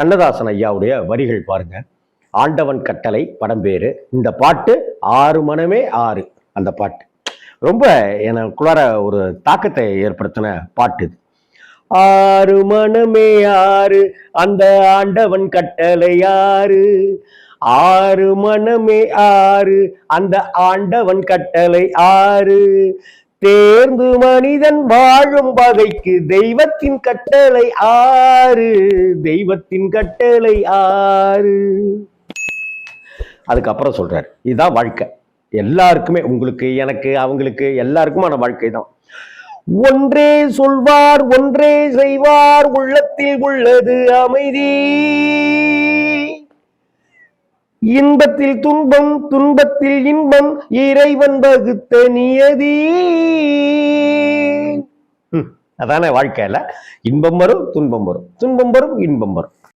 கண்ணதாசன் ஐயாவுடைய வரிகள் பாருங்க. ஆண்டவன் கட்டளை படம் பேரு. இந்த பாட்டு ஆறு மனமே ஆறு அந்த பாட்டு. ரொம்ப எனக்குள்ளார ஒரு தாக்கத்தை ஏற்படுத்தின பாட்டு இது. ஆறு மனமே ஆறு அந்த ஆண்டவன் கட்டளை ஆறு. ஆறு மனமே ஆறு அந்த ஆண்டவன் கட்டளை ஆறு. தேர்ந்து மனிதன் வாழும் வகைக்கு தெய்வத்தின் கட்டளை ஆறு. தெய்வத்தின் கட்டளை ஆறு. அதுக்கப்புறம் சொல்றாரு. இதுதான் வாழ்க்கை. எல்லாருக்குமே உங்களுக்கு எனக்கு அவங்களுக்கு எல்லாருக்குமான வாழ்க்கை தான் ஒன்றே சொல்வார் ஒன்றே செய்வார் உள்ளத்தில் உள்ளது அமைதி. இன்பத்தில் துன்பம் துன்பத்தில் இன்பம் இறைவன் வகுத்த நியதி. ம், அதானே வாழ்க்கையில? இன்பம் வரும் துன்பம் வரும். துன்பம் வரும் இன்பம் வரும்.